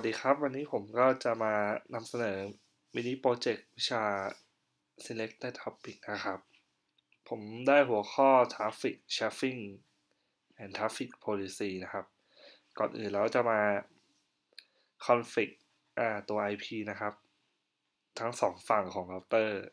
วัสดีครับ วันนี้ผมก็จะมานำเสนอมินิโปรเจกต์วิชา selected topic นะครับ ผมได้หัวข้อ traffic shaping and traffic policy นะครับ ก่อนอื่นเราจะมา config ตัว IP นะครับ ทั้งสองฝั่งของเราเตอร์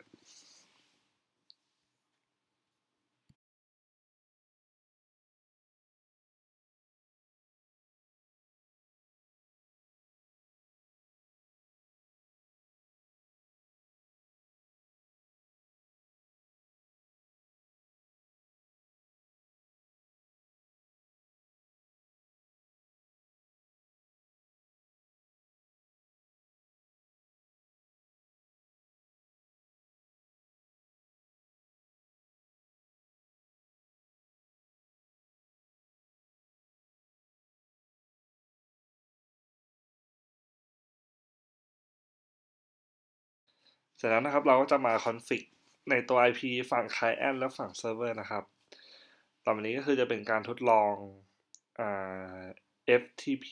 เสร็จแล้วนะครับเราก็จะมาคอนฟิกในตัว IP ฝั่ง Client และฝั่ง Server นะครับ ต่อไปนี้ก็คือจะเป็นการทดลอง FTP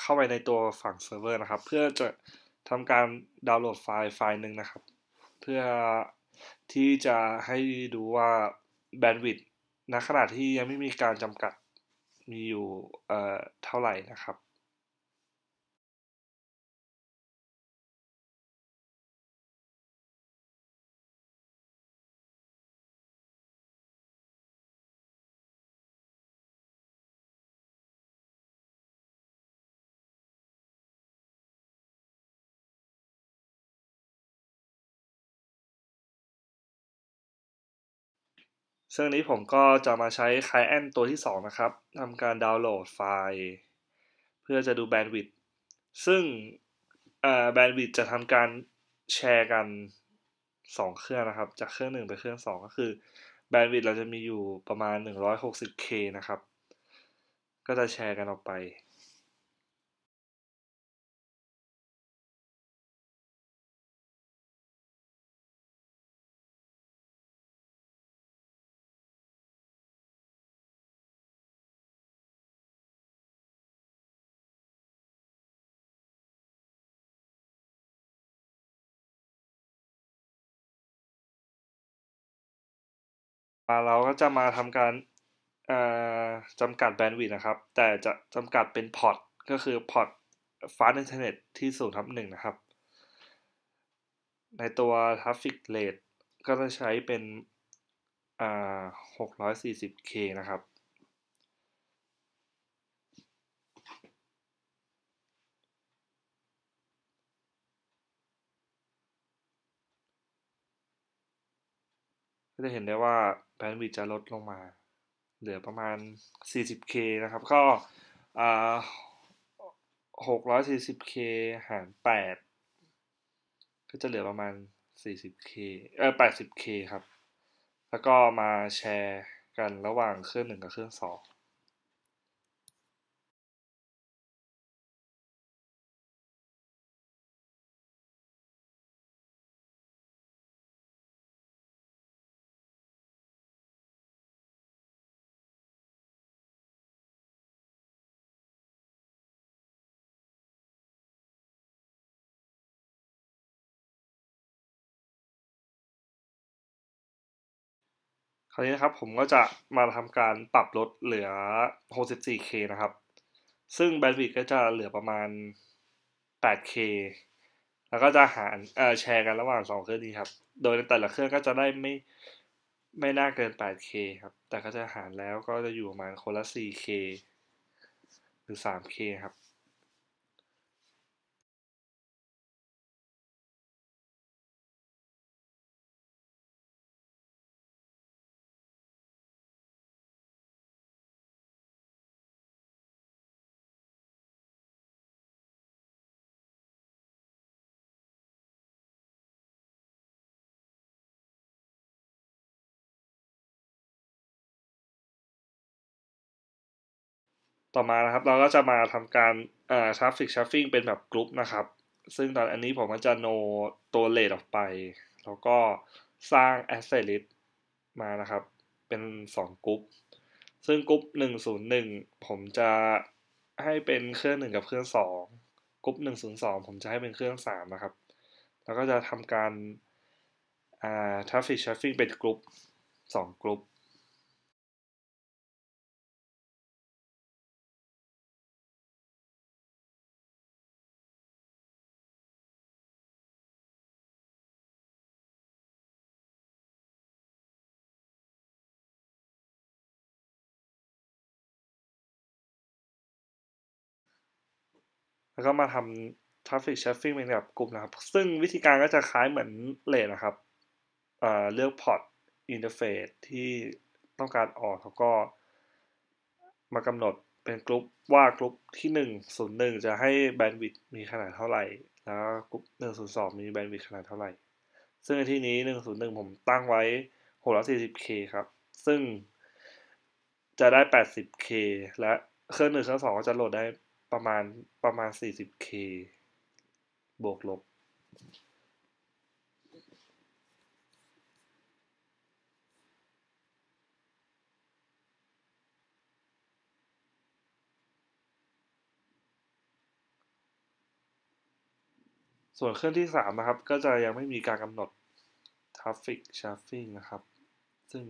เข้าไปในตัวฝั่ง Server นะครับ เพื่อจะทำการดาวน์โหลดไฟล์ไฟล์หนึ่งนะครับ เพื่อที่จะให้ดูว่าแบนด์วิดต์ณขณะที่ยังไม่มีการจำกัดมีอยู่เท่าไหร่นะครับ ซึ่งนี้ผมก็จะมาใช้ Client ตัวที่ 2 นะครับทำการดาวน์โหลดไฟล์ เพื่อจะดูแบนด์วิดต์ซึ่งแบนด์วิดต์จะทำการแชร์กัน 2 เครื่องนะครับ จากเครื่อง 1 ไปเครื่อง 2 ก็คือแบนด์วิดต์เราจะมีอยู่ประมาณ 160K นะครับ ก็จะแชร์กันออกไป เราก็จะมาทำการจำกัดแบนด์วิดต์นะครับ แต่จะจำกัดเป็นพอร์ตก็คือพอร์ตฟาสต์อินเทอร์เน็ตที่สูงทับหนึ่งนะครับ ในตัว Traffic Rate ก็จะใช้เป็นอ่า 640k นะครับ ก็จะเห็นได้ว่า แบนด์วิดจะลดลงมา เหลือประมาณ 40k นะครับ ก็อ่า 640k หาร8ก็จะเหลือประมาณ 40k เออ 80k ครับ แล้วก็มาแชร์กันระหว่างเครื่องหนึ่งกับเครื่องสอง คราวนี้นะครับผมก็จะมาทำการปรับลดเหลือ 64K นะครับ ซึ่งแบนด์วิดต์ก็จะเหลือประมาณ 8K แล้วก็จะหารแชร์กันระหว่าง2เครื่องนี้ครับ โดยในแต่ละเครื่องก็จะได้ไม่ไม่น่าเกิน 8K ครับ แต่ก็จะหารแล้วก็จะอยู่ประมาณคนละ 4K หรือ 3K ครับ ต่อมานะครับ เราก็จะมาทำการอ่า traffic shuffling เป็นแบบกรุ๊ปนะครับ ซึ่งตอนอันนี้ผมก็จะโนตัวเลทออกไป แล้วก็สร้าง asset list มานะครับ เป็น 2กรุ๊ปซึ่งกรุ๊ป101 ผมจะให้เป็นเครื่อง 1 กับเครื่อง 2กรุ๊ป102 ผมจะให้เป็นเครื่อง 3 นะครับ แล้วก็จะทำการอ่า traffic shuffling เป็นกรุ๊ป2กรุ๊ป แล้วก็มาทำ traffic shuffling เป็นแบบกลุ่มนะครับ ซึ่งวิธีการก็จะคล้ายเหมือนเลทนะครับเลือกพอร์ตอินเทอร์เฟซที่ต้องการออกแล้วก็ มากำหนดเป็นกลุ่มว่ากลุ่มที่ 1 01 จะให้แบนด์วิดต์มีขนาดเท่าไหร่ แล้วกลุ่ม102 มีแบนด์วิดต์ขนาดเท่าไหร่ ซึ่งในที่นี้ 101 ผมตั้งไว้ 640k ครับ ซึ่งจะได้ 80k และเครื่องหนึ่งเครื่องสองก็จะโหลดได้ ประมาณประมาณ 40k บวกลบ ส่วนเครื่องที่ 3 นะครับ ก็จะยังไม่มีการกำหนด traffic shuffling นะครับ ซึ่ง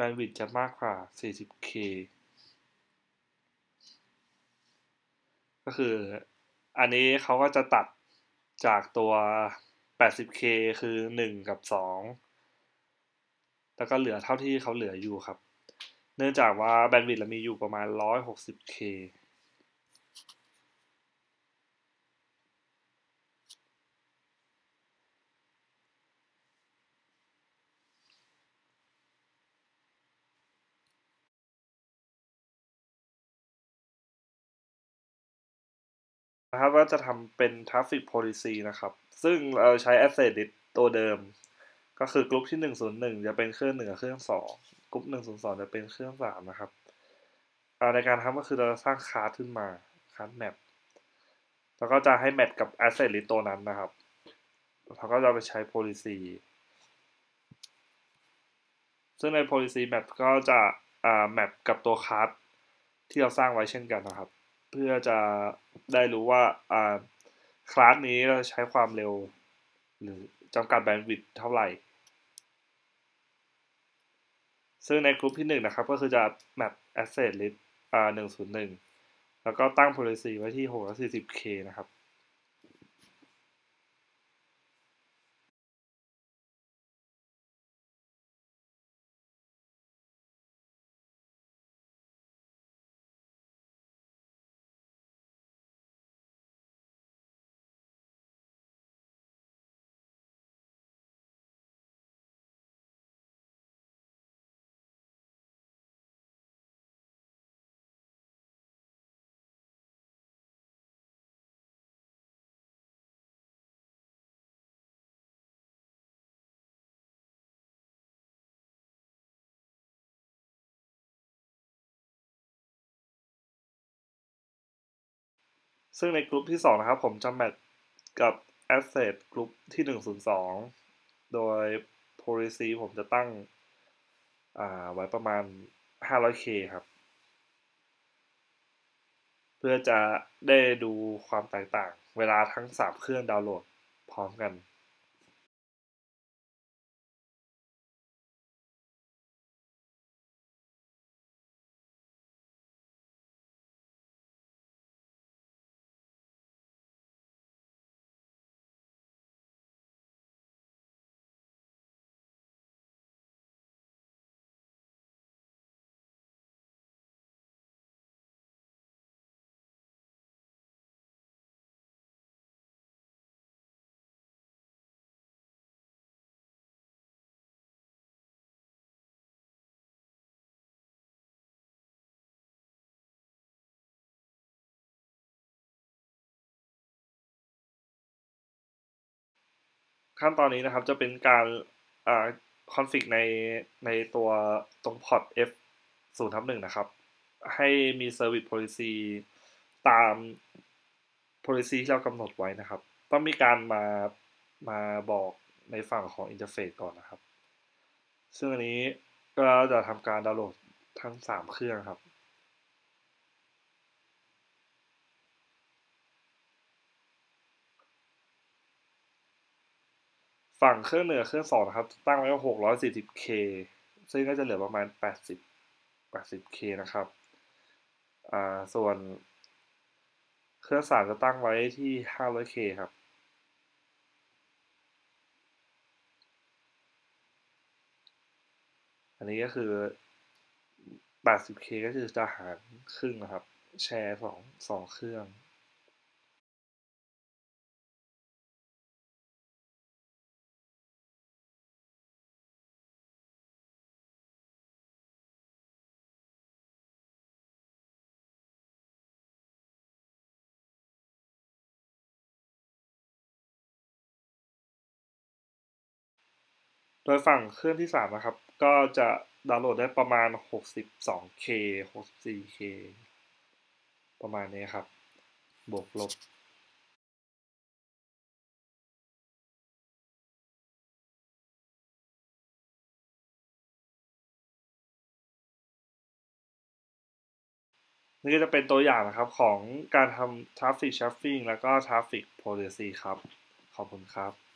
บนด์วิดต์จะมากกว่า 40k ก็คืออันนี้เขาก็จะตัดจากตัว 80k คือ 1 กับ 2 แล้วก็เหลือเท่าที่เขาเหลืออยู่ครับ เนื่องจากว่าแบนด์วิดต์เรามีอยู่ประมาณ 160k นะครับว่าจะทำเป็น traffic policy นะครับ ซึ่งเราใช้ asset list ตัวเดิม ก็คือกลุ่มที่ 101 จะเป็นเครื่อง 1 กับเครื่อง 2 กลุ่ม102 จะเป็นเครื่อง 3 นะครับในการทำก็คือเราสร้างคาร์ขึ้นมาคาร์แมปแล้วก็จะให้แมทกับ asset list ตัวนั้นนะครับเราก็จะไปใช้ policy ซึ่งใน policy map ก็จะแมปกับตัวคาร์ที่เราสร้างไว้เช่นกันนะครับ เพื่อจะได้รู้ว่าคลาสนี้เราใช้ความเร็ว หรือจำกัดแบนด์วิดต์เท่าไหร่ ซึ่งในกลุ่มที่ 1 นะครับ ก็คือจะ map asset list อ่า101 แล้วก็ตั้ง policy ไว้ที่ 640k นะครับ ซึ่งในกลุ่มที่ 2 นะครับ ผมจะแมทกับ Asset กลุ่มที่ 102 โดย Policy ผมจะตั้งไว้ประมาณ 500k ครับ เพื่อจะได้ดูความแตกต่าง เวลาทั้ง 3 เครื่องดาวน์โหลดพร้อมกัน ขั้นตอนนี้นะครับจะเป็นการคอนฟิกในในตัวตรงพอร์ต F 0ทับ1นะครับ ให้มี Service Policy ตาม Policy ที่เรากำหนดไว้นะครับ ต้องมีการมามาบอกในฝั่งของ Interface ก่อนนะครับ ซึ่งอันนี้ก็จะทำการดาวน์โหลดทั้งสามเครื่องครับ ฝั่งเครื่องเหนือเครื่องสองนะครับ ตั้งไว้ว่า 640K ซึ่งก็จะเหลือประมาณ80 80K นะครับ อ่า ส่วนเครื่องสามจะตั้งไว้ที่ 500K ครับอันนี้ก็คือ 80K ก็คือจะหารครึ่งนะครับ แชร์สองสองเครื่อง โดยฝั่งเครื่องที่ 3 นะครับ ก็จะดาวน์โหลดได้ประมาณ 62K 64K ประมาณนี้ครับ บวกลบนี่ก็จะเป็นตัวอย่างนะครับของการทำ Traffic Shuffling แล้วก็ Traffic Policy ครับ ขอบคุณครับ